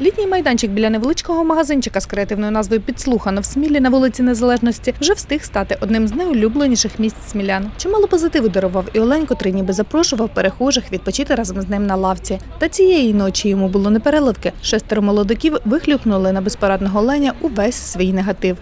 Літній майданчик біля невеличкого магазинчика з креативною назвою Підслухано в Смілі на вулиці Незалежності вже встиг стати одним з найулюбленіших місць смілян. Чимало позитиву дарував і Олень, котрий ніби запрошував перехожих відпочити разом з ним на лавці. Та цієї ночі йому було не переливки. Шестеро молодиків вихлюпнули на безпорадного оленя увесь свій негатив.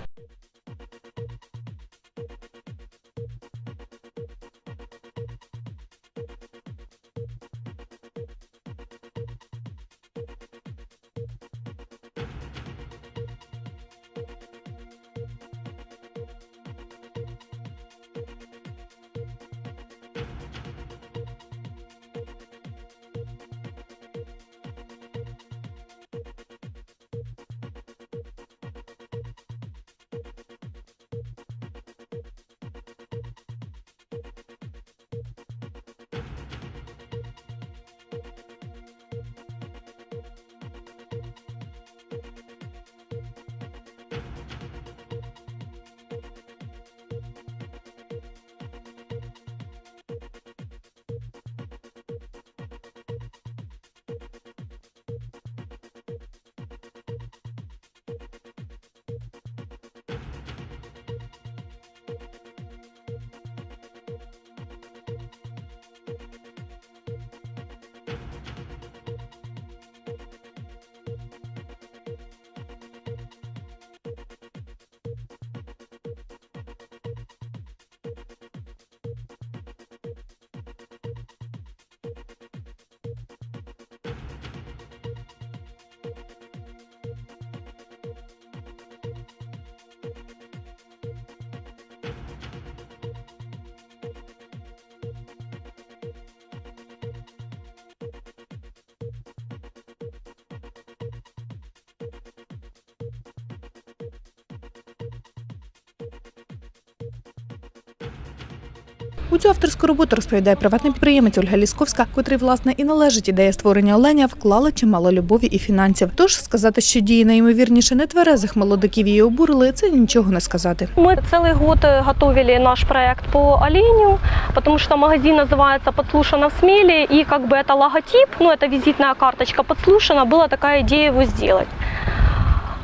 У цю авторську роботу розповідає приватний підприємець Ольга Лісковська, котрий власне і належить ідея створення оленя, вклала чимало любові і фінансів. Тож сказати, що дії найімовірніше нетверезих молодиків її обурили, це нічого не сказати. Мы целый год э, готовили наш проект по оленю, потому что магазин называется «Подслушано в Смеле», и как бы это логотип, ну это визитная карточка «Подслушано», была такая идея его сделать.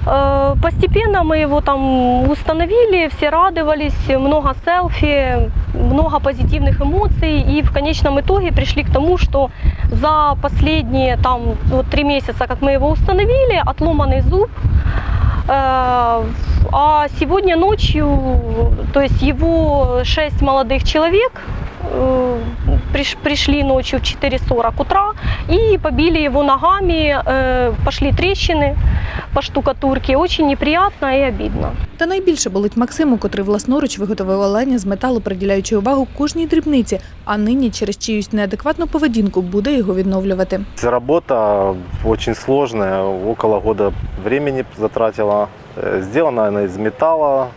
Э, Постепенно мы его там установили, все радовались, много селфи, много позитивных эмоций, и в конечном итоге пришли к тому, что за последние там вот три месяца, как мы его установили, отломанный зуб, Э, А сегодня ночью, то есть его шесть молодых человек э, приш- пришли ночью в 4.40 утра и побили его ногами, э, пошли трещины по штукатурке. Очень неприятно и обидно. Та найбільше болить Максиму, котрий власноруч виготовив оленя з металу, приділяючи увагу кожній дрібниці, а нині через чиюсь неадекватну поведінку буде його відновлювати. Работа очень сложная, около года времени затратила. Э, Сделана она из металла,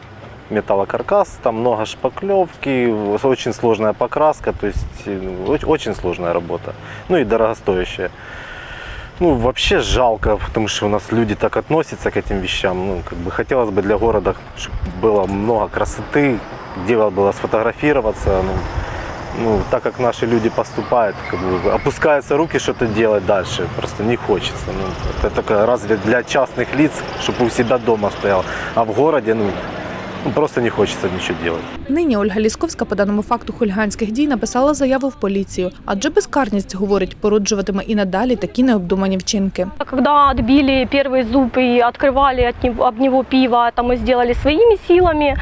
металлокаркас, там много шпаклевки, очень сложная покраска, то есть э, оч- очень сложная работа, ну и дорогостоящая. Ну, вообще жалко, потому что у нас люди так относятся к этим вещам. Ну, как бы хотелось бы для города, чтобы было много красоты, где было сфотографироваться. Ну, ну, так как наши люди поступают, как бы опускаются руки что-то делать дальше, просто не хочется. Ну, это только разве для частных лиц, чтобы у себя дома стоял, а в городе, ну, просто не хочется ничего делать. Нині Ольга Лісковська по даному факту хуліганських дій написала заяву в поліцію, адже безкарність, говорить, породжуватиме і надалі такі необдумані вчинки. Когда отбили первый зуб и открывали от него, об него пиво, это мы сделали своими силами.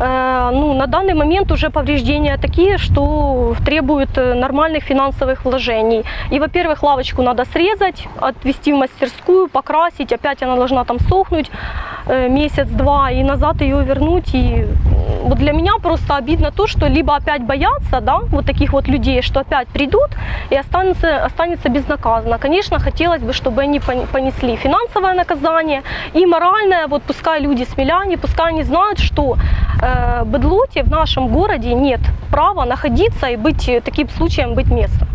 Э, Ну, на данный момент уже повреждения такие, что требуют э, нормальных финансовых вложений. И, во-первых, лавочку надо срезать, отвезти в мастерскую, покрасить, опять она должна там сохнуть э, месяц-два, и назад ее вернуть. И вот для меня просто обидно то, что либо опять боятся, да, вот таких вот людей, что опять придут и останутся, останется безнаказанно. Конечно, хотелось бы, чтобы они пон- понесли финансовое наказание и моральное, вот пускай люди смеляне, пускай они знают, что э, быдлоте в нашем городе нет права находиться и быть э, таким случаем быть местом.